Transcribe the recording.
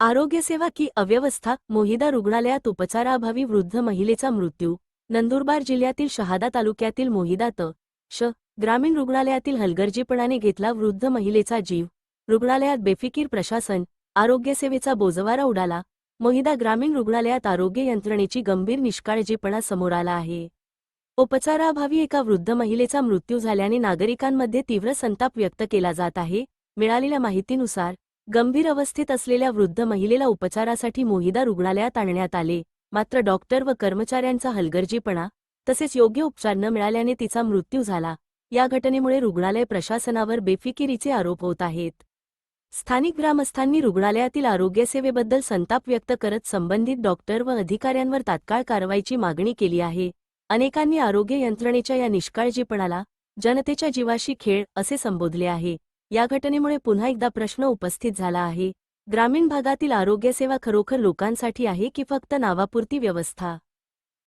आरोग्यसेवा की अव्यवस्था मोहिदा रुग्णालयात उपचाराअभावी वृद्ध महिलेचा मृत्यू नंदुरबार जिल्ह्यातील शहादा तालुक्यातील मोहिदा त श ग्रामीण रुग्णालयातील हलगर्जीपणाने घेतला वृद्ध महिलेचा जीव रुग्णालयात बेफिकीर प्रशासन आरोग्यसेवेचा बोजवारा उडाला मोहिदा ग्रामीण रुग्णालयात आरोग्य यंत्रणेची गंभीर निष्काळजीपणा समोर आला आहे. उपचाराअभावी एका वृद्ध महिलेचा मृत्यू झाल्याने नागरिकांमध्ये तीव्र संताप व्यक्त केला जात आहे मिळालेल्या माहितीनुसार गंभीर अवस्थेत असलेल्या वृद्ध महिलेला उपचारासाठी मोहिदा रुग्णालयात आणण्यात आले. मात्र डॉक्टर व कर्मचाऱ्यांचा हलगर्जीपणा तसेच योग्य उपचार न मिळाल्याने तिचा मृत्यू झाला. या घटनेमुळे रुग्णालय प्रशासनावर बेफिकिरीचे आरोप होत आहेत. स्थानिक ग्रामस्थांनी रुग्णालयातील आरोग्यसेवेबद्दल संताप व्यक्त करत संबंधित डॉक्टर व अधिकाऱ्यांवर तात्काळ कारवाईची मागणी केली आहे. अनेकांनी आरोग्य यंत्रणेच्या या निष्काळजीपणाला जनतेच्या जीवाशी खेळ असे संबोधले आहे. या घटनेमुळे पुन्हा एकदा प्रश्न उपस्थित झाला आहे. ग्रामीण भागातील आरोग्यसेवा खरोखर लोकांसाठी आहे की फक्त नावापुरती व्यवस्था?